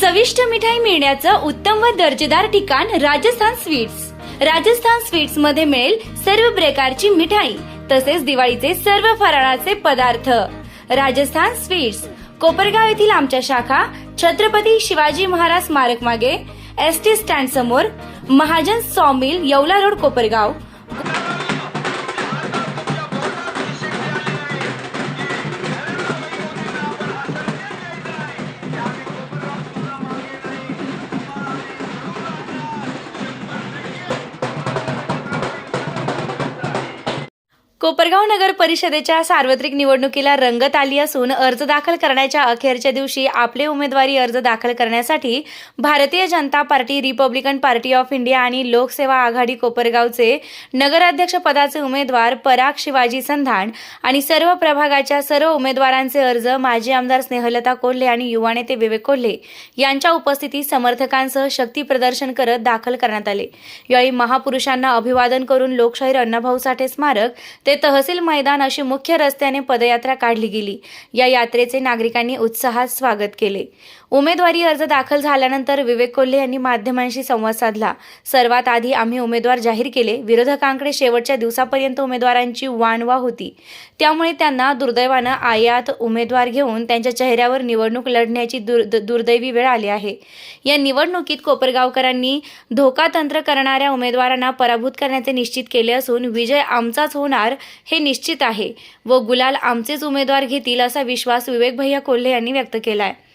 चविष्ट मिठाई मिळण्याचं उत्तम व दर्जेदार ठिकाण राजस्थान स्वीट्स. राजस्थान स्वीट्समध्ये मिळेल सर्व प्रकारची मिठाई तसेच दिवाळीचे सर्व फराळाचे पदार्थ. राजस्थान स्वीट्स कोपरगाव येथील आमच्या शाखा छत्रपती शिवाजी महाराज स्मारक मागे एस टी स्टँड समोर महाजन सॉमिल येवला रोड कोपरगाव कोपरगाव नगर परिषदेच्या सार्वत्रिक निवडणुकीला रंगत आली असून अर्ज दाखल करण्याच्या अखेरच्या दिवशी आपले उमेदवारी अर्ज दाखल करण्यासाठी Bharatiya Janata party Republican party of India आणि लोकसेवा आघाडी कोपरगावचे नगराध्यक्ष पदाचे उमेदवार पराग शिवाजी संधान आणि सर्व प्रभागाच्या सर्व उमेदवारांचे अर्ज माजी आमदार स्नेहलता कोल्हे आणि युवा नेते विवेक कोल्हे यांच्या उपस्थितीत समर्थकांसह शक्ती प्रदर्शन करत दाखल करण्यात आले. यावेळी महापुरुषांना अभिवादन करून लोकशाहीर अण्णाभाऊ साठे स्मारक ते तहसील मैदान अशी मुख्य रस्त्याने पदयात्रा काढली गेली. या यात्रेचे नागरिकांनी उत्साहात स्वागत केले. उमेदवारी अर्ज दाखल झाल्यानंतर विवेक कोल्हे यांनी माध्यमांशी संवाद साधला. सर्वात आधी आम्ही उमेदवार जाहीर केले. विरोधकांकडे शेवटच्या दिवसापर्यंत उमेदवारांची वानवा होती. त्यामुळे त्यांना दुर्दैवानं आयात उमेदवार घेऊन त्यांच्या चेहऱ्यावर निवडणूक लढण्याची दुर् द- दुर्दैवी वेळ आली आहे. या निवडणुकीत कोपरगावकरांनी धोकातंत्र करणाऱ्या उमेदवारांना पराभूत करण्याचे निश्चित केले असून विजय आमचाच होणार हे निश्चित आहे व गुलाल आमचेच उमेदवार घेतील असा विश्वास विवेक भैया कोल्हे यांनी व्यक्त केला आहे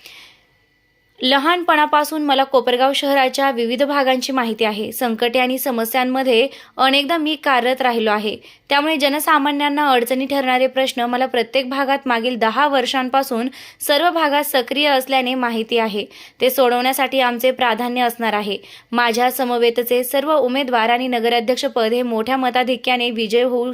लहानपणापासून मला कोपरगाव शहराच्या विविध भागांची माहिती आहे. संकटे आणि समस्यांमध्ये अनेकदा मी कार्यरत राहिलो आहे. त्यामुळे जनसामान्यांना अडचणी ठरणारे प्रश्न मला प्रत्येक भागात मागील दहा वर्षांपासून सर्व भागात सक्रिय असल्याने माहिती आहे. ते सोडवण्यासाठी आमचे प्राधान्य असणार आहे. माझ्या समवेतचे सर्व उमेदवार आणि नगराध्यक्षपद हे मोठ्या मताधिक्याने विजय होऊ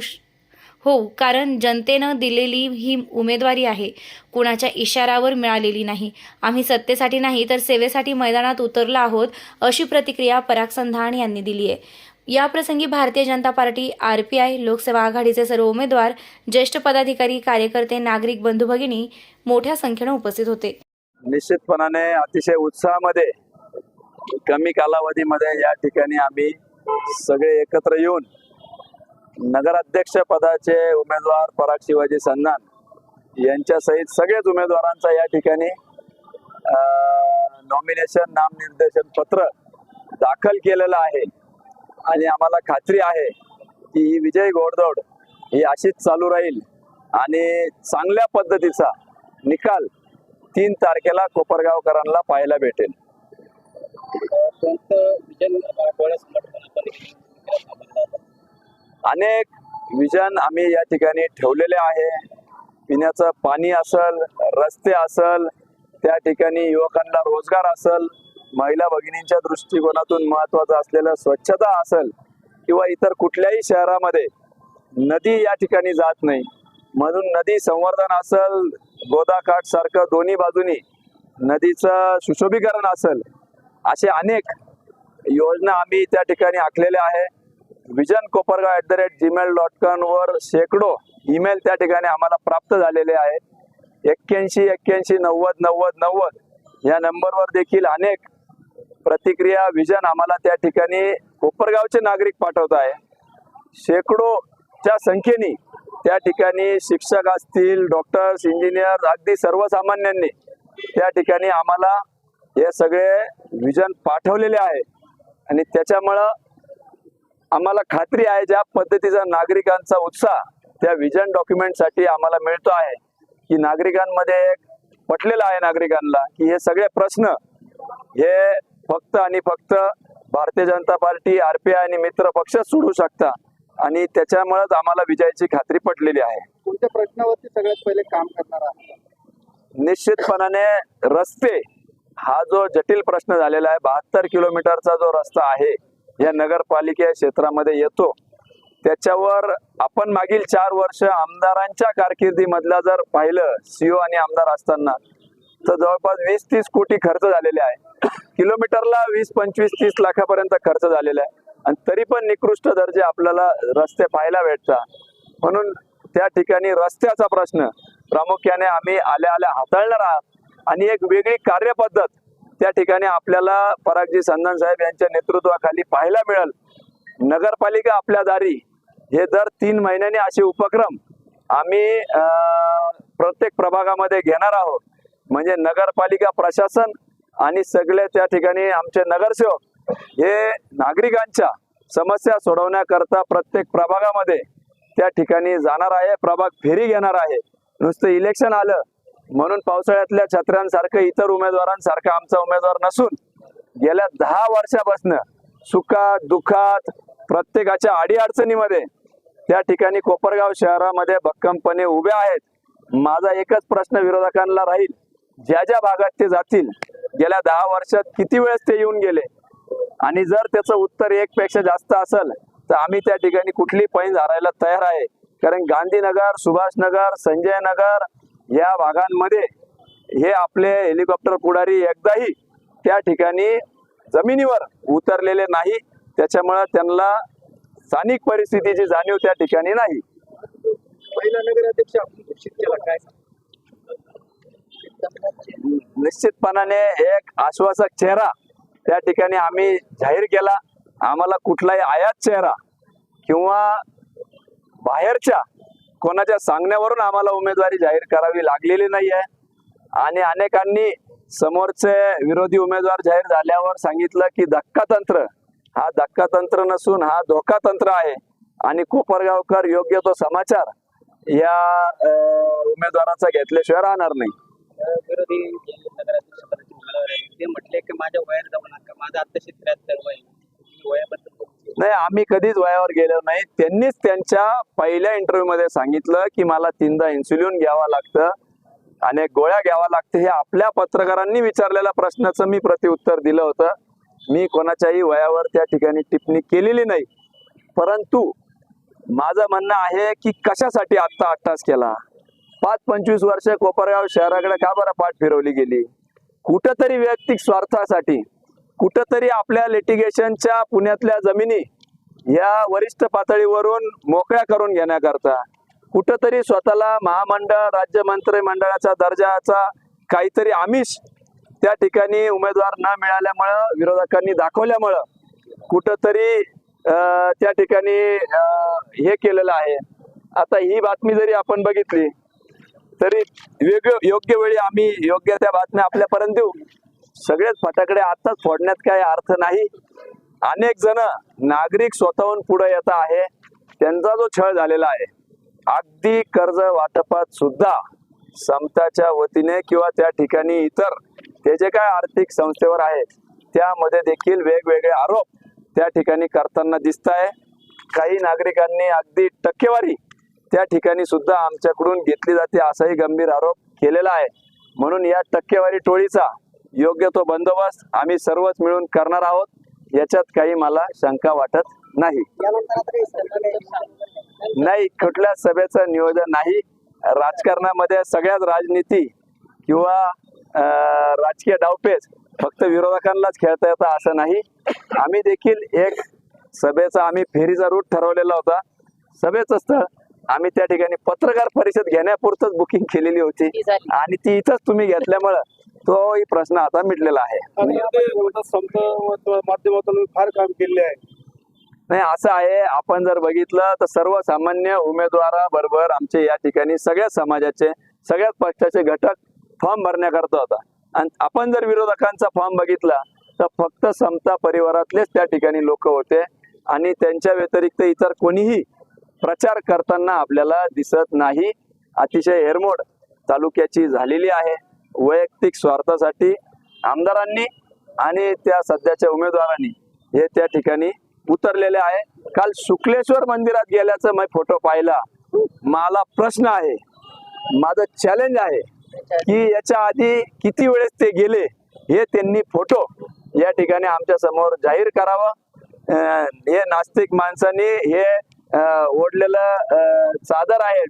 हो कारण जनतेनं दिलेली ही उमेदवारी आहे. कुणाच्या इशारावर मिळालेली नाही. आम्ही सत्तेसाठी नाही तर सेवेसाठी मैदानात उतरलो आहोत अशी प्रतिक्रिया पराग संधान यांनी दिली आहे. याप्रसंगी Bharatiya Janata party R P I Lokseva आघाडीचे सर्व उमेदवार ज्येष्ठ पदाधिकारी कार्यकर्ते नागरिक बंधू भगिनी मोठ्या संख्येनं उपस्थित होते. निश्चितपणाने अतिशय उत्साहामध्ये कमी कालावधीमध्ये या ठिकाणी आम्ही सगळे एकत्र येऊन नगराध्यक्ष पदाचे उमेदवार पराग शिवाजी सन्नान यांच्यासहित सगळेच उमेदवारांचा या ठिकाणी नॉमिनेशन नामनिर्देशन पत्र दाखल केलेलं आहे. आणि आम्हाला खात्री आहे की ही विजय घोडदौड ही अशीच चालू राहील. आणि चांगल्या पद्धतीचा निकाल तीन तारखेला कोपरगावकरांना पाहायला भेटेल. विजय अनेक विजन आम्ही या ठिकाणी ठेवलेले आहे. पिण्याचं पाणी असल रस्ते असल त्या ठिकाणी युवकांना रोजगार असल महिला भगिनींच्या दृष्टिकोनातून महत्वाचं असलेलं स्वच्छता असल किंवा इतर कुठल्याही शहरामध्ये नदी या ठिकाणी जात नाही. म्हणून नदी संवर्धन असल गोदाकाठ सारखं दोन्ही बाजूनी नदीचं सुशोभीकरण असल असे अनेक योजना आम्ही त्या ठिकाणी आखलेल्या आहे. Vision Kopargaon at the rate Gmail dot com वर शेकडो ईमेल त्या ठिकाणी आम्हाला प्राप्त झालेले आहेत. एक्क्याऐंशी एक्क्याऐंशी नव्वद नव्वद नव्वद या नंबरवर देखील अनेक प्रतिक्रिया विजन आम्हाला त्या ठिकाणी कोपरगावचे नागरिक पाठवत आहे. शेकडोच्या संख्येने त्या ठिकाणी शिक्षक असतील डॉक्टर्स इंजिनियर अगदी सर्वसामान्यांनी त्या ठिकाणी आम्हाला हे सगळे विजन पाठवलेले आहे. आणि त्याच्यामुळं आम्हाला खात्री आहे ज्या पद्धतीचा नागरिकांचा उत्साह त्या विजन डॉक्युमेंटसाठी आम्हाला मिळतो आहे. की नागरिकांमध्ये पटलेलं आहे नागरिकांना की हे सगळे प्रश्न हे फक्त आणि फक्त भारतीय जनता पार्टी आरपीआय आणि मित्र पक्ष सोडू शकता आणि त्याच्यामुळेच आम्हाला विजयाची खात्री पटलेली आहे. कोणत्या प्रश्नावरती सगळ्यात पहिले काम करणार आहात? निश्चितपणाने रस्ते हा जो जटिल प्रश्न झालेला आहे बहात्तर किलोमीटरचा जो रस्ता आहे या नगरपालिका क्षेत्रामध्ये येतो. त्याच्यावर आपण मागील चार वर्ष आमदारांच्या कारकिर्दीमधला जर पाहिलं सीओ आणि आमदार असताना तर जवळपास वीस तीस कोटी खर्च झालेले आहे. किलोमीटरला वीस पंचवीस तीस लाखापर्यंत खर्च झालेला आहे. आणि तरी पण निकृष्ट दर्जे आपल्याला रस्ते पाहायला भेटतात. म्हणून त्या ठिकाणी रस्त्याचा प्रश्न प्रामुख्याने आम्ही आल्या आल्या हाताळणार आहात. आणि एक वेगळी कार्यपद्धत त्या ठिकाणी आपल्याला परागजी संधान साहेब यांच्या नेतृत्वाखाली पाहायला मिळेल. नगरपालिका आपल्या दारी. हे दर तीन महिन्यांनी असे उपक्रम आम्ही प्रत्येक प्रभागामध्ये घेणार आहोत. म्हणजे नगरपालिका प्रशासन आणि सगळे त्या ठिकाणी आमचे नगरसेवक हे नागरिकांच्या समस्या सोडवण्याकरता प्रत्येक प्रभागामध्ये त्या ठिकाणी जाणार आहे. प्रभाग फेरी घेणार आहे. नुसतं इलेक्शन आलं म्हणून पावसाळ्यातल्या छत्र्यांसारखं इतर उमेदवारांसारखं आमचा उमेदवार नसून गेल्या दहा वर्षापासून सुखात दुःखात प्रत्येकाच्या अडीअडचणीमध्ये त्या ठिकाणी कोपरगाव शहरामध्ये भक्कमपणे उभे आहेत. माझा एकच प्रश्न विरोधकांना राहील ज्या ज्या भागात ते जातील गेल्या दहा वर्षात किती वेळेस ते येऊन गेले? आणि जर त्याचं उत्तर एक पेक्षा जास्त असेल तर आम्ही त्या ठिकाणी कुठली पैन हारायला तयार आहे. कारण गांधीनगर सुभाषनगर संजय नगर या भागांमध्ये हे आपले हेलिकॉप्टर पुढारी एकदाही त्या ठिकाणी जमिनीवर उतरलेले नाही. त्याच्यामुळं त्यांना स्थानिक परिस्थितीची जाणीव त्या ठिकाणी नाही. निश्चितपणाने एक आश्वासक चेहरा त्या ठिकाणी आम्ही जाहीर केला. आम्हाला कुठलाही आयात चेहरा किंवा बाहेरच्या कोणाच्या सांगण्यावरून आम्हाला उमेदवारी जाहीर करावी लागलेली नाही आहे आणि अनेकांनी समोरचे विरोधी उमेदवार जाहीर झाल्यावर सांगितलं की धक्का तंत्र हा धक्का तंत्र नसून हा धोका तंत्र आहे. आणि कोपरगावकर योग्य तो समाचार या उमेदवाराचा घेतल्याशिवाय राहणार नाही. विरोधी ते म्हटले की माझ्या वयात जाऊ नका. माझा आता शेतकऱ्यात वय वयाबद्दल नाही आम्ही कधीच वयावर गेलो नाही. त्यांनीच त्यांच्या पहिल्या इंटरव्ह्यू मध्ये सांगितलं की मला तीनदा इन्सुलिन घ्यावं लागतं आणि गोळ्या घ्यावा लागते हे आपल्या पत्रकारांनी विचारलेल्या प्रश्नाचं मी प्रतिउत्तर दिलं होतं. मी कोणाच्याही वयावर त्या ठिकाणी टिप्पणी केलेली नाही. परंतु माझं म्हणणं आहे की कशासाठी आत्ता अट्टास केला? पाच पंचवीस वर्ष कोपरगाव शहराकडे का बरं पाठ फिरवली गेली? कुठंतरी वैयक्तिक स्वार्थासाठी कुठंतरी आपल्या लिटिगेशनच्या पुण्यातल्या जमिनी या वरिष्ठ पातळीवरून मोकळ्या करून घेण्याकरता कुठंतरी स्वतःला महामंडळ राज्य मंत्रिमंडळाचा दर्जाचा काहीतरी आमिष त्या ठिकाणी उमेदवार न मिळाल्यामुळं विरोधकांनी दाखवल्यामुळं कुठंतरी त्या ठिकाणी हे केलेलं आहे. आता ही बातमी जरी आपण बघितली तरी वेग योग्य वेळी आम्ही योग्य त्या बातम्या आपल्यापर्यंत देऊ. सगळेच फटाकडे आताच फोडण्यात काही अर्थ नाही. अनेक जण नागरिक स्वतःहून पुढे येत आहे. त्यांचा जो छळ झालेला आहे. अगदी कर्ज वाटपात सुद्धा समताच्या वतीने किंवा त्या ठिकाणी इतर ते जे काय आर्थिक संस्थेवर आहे त्यामध्ये देखील वेगवेगळे आरोप त्या ठिकाणी करताना दिसत आहे काही नागरिकांनी अगदी टक्केवारी त्या ठिकाणी सुद्धा आमच्याकडून घेतली जाते असाही गंभीर आरोप केलेला आहे. म्हणून या टक्केवारी टोळीचा योग्य तो बंदोबस्त आम्ही सर्वच मिळून करणार आहोत. याच्यात काही मला शंका वाटत नाही. नाही कुठल्या सभेचं नियोजन नाही. राजकारणामध्ये सगळ्याच राजनीती किंवा राजकीय डावपेच फक्त विरोधकांनाच खेळता येतं असं नाही. आम्ही देखील एक सभेचा आम्ही फेरीचा रूट ठरवलेला होता. सभेच असतं आम्ही त्या ठिकाणी पत्रकार परिषद घेण्यापुरतच बुकिंग केलेली होती. आणि ती इथंच तुम्ही घेतल्यामुळं तोही प्रश्न आता मिटलेला आहे. माध्यमातून फार काम केले आहे. नाही असं आहे आपण जर बघितलं तर सर्वसामान्य उमेदवाराबरोबर आमचे या ठिकाणी सगळ्या समाजाचे सगळ्याच पक्षाचे घटक फॉर्म भरण्याकरता होता. आणि आपण जर विरोधकांचा फॉर्म बघितला तर फक्त समता परिवारातलेच त्या ठिकाणी लोक होते. आणि त्यांच्या व्यतिरिक्त इतर कोणीही प्रचार करताना आपल्याला दिसत नाही. अतिशय हेरमोड तालुक्याची झालेली आहे. वैयक्तिक स्वार्थासाठी आमदारांनी आणि त्या सध्याच्या उमेदवारांनी हे त्या ठिकाणी उतरलेले आहे. काल शुक्लेश्वर मंदिरात गेल्याचं मी फोटो पाहिला. मला प्रश्न आहे माझं चॅलेंज आहे की याच्या आधी किती वेळेस ते गेले हे त्यांनी फोटो या ठिकाणी आमच्यासमोर जाहीर करावं. हे नास्तिक माणसांनी हे ओढलेलं चादर आहे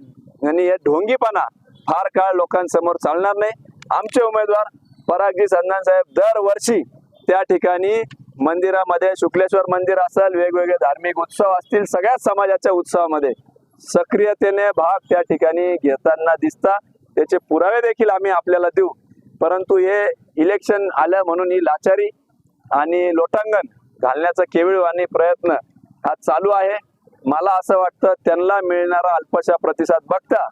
आणि हे ढोंगीपणा फार काळ लोकांसमोर चालणार नाही. आमचे उमेदवार परागजी संधान साहेब दरवर्षी त्या ठिकाणी मंदिरामध्ये शुक्लेश्वर मंदिर असेल वेगवेगळे धार्मिक उत्सव असतील सगळ्याच समाजाच्या उत्सवामध्ये सक्रियतेने भाग त्या ठिकाणी घेताना दिसता. त्याचे पुरावे देखील आम्ही आपल्याला देऊ. परंतु हे इलेक्शन आलं म्हणून ही लाचारी आणि लोटांगण घालण्याचा केवळ आणि प्रयत्न हा चालू आहे. मला असं वाटतं त्यांना मिळणारा अल्पशा प्रतिसाद बघता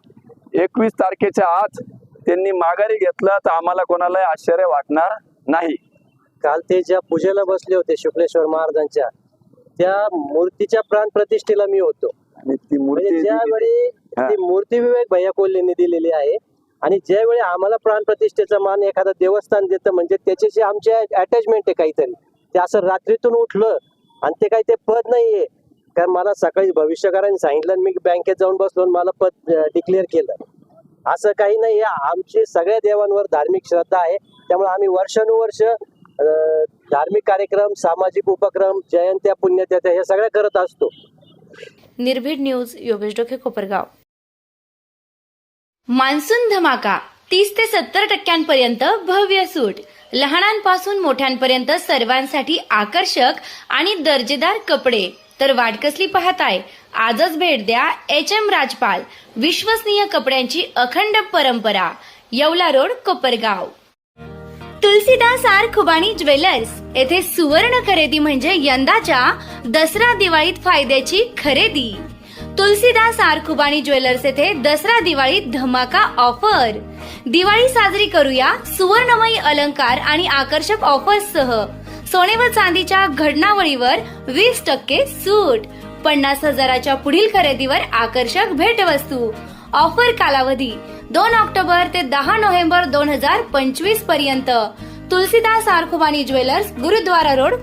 एकवीस तारखेच्या आत त्यांनी माघारी घेतलं तर आम्हाला कोणालाही आश्चर्य वाटणार नाही. काल ते ज्या पूजेला बसले होते शुक्लेश्वर महाराजांच्या त्या मूर्तीच्या प्राण प्रतिष्ठेला मी होतो. आणि ती म्हणजे मूर्ती ज्यावेळी. ती मूर्ती विवेक भैया कोल्हेंनी दिलेली आहे आणि ज्यावेळी आम्हाला प्राण प्रतिष्ठेचा मान एखादं देवस्थान देतं म्हणजे त्याच्याशी आमचे अटॅचमेंट आहे काहीतरी. ते असं रात्रीतून उठलं आणि ते काही ते पद नाहीये. कारण मला सकाळी भविष्यकारांनी सांगितलं आणि मी बँकेत जाऊन बसलो मला पद डिक्लेअर केलं. असं काही नाही आमची सगळ्या देवांवर धार्मिक श्रद्धा आहे. त्यामुळे आम्ही वर्षानुवर्ष धार्मिक कार्यक्रम सामाजिक उपक्रम जयंत्या पुण्यत्या हे सगळ्या करत असतो. निर्भीड न्यूज योगेश डोके कोपरगाव. मान्सून धमाका तीस ते सत्तर टक्क्यांपर्यंत भव्य सूट. लहानांपासून मोठ्यांपर्यंत सर्वांसाठी आकर्षक आणि दर्जेदार कपडे. तर वाटकसली पाहताय आजच भेट द्या एच एम राजपाल विश्वसनीय कपड्यांची अखंड परंपरा Yeola road Kopargaon. Tulsidas R Khubani jewellers येथे सुवर्ण खरेदी म्हणजे यंदाच्या दसरा दिवाळीत फायद्याची खरेदी. तुलसीदास आर खुबाणी ज्वेलर्स येथे दसरा दिवाळीत धमाका ऑफर. दिवाळी साजरी करूया सुवर्णमयी अलंकार आणि आकर्षक ऑफर्ससह. सोने व चांदीच्या घडणावळीवर वीस टक्के सूट. पन्नास हजाराच्या पुढील खरेदीवर आकर्षक भेटवस्तू. ऑफर कालावधी दोन ऑक्टोबर ते दहा नोव्हेंबर दोन हजार पंचवीसपर्यंत. Tulsidas R Khubani jewellers Gurudwara road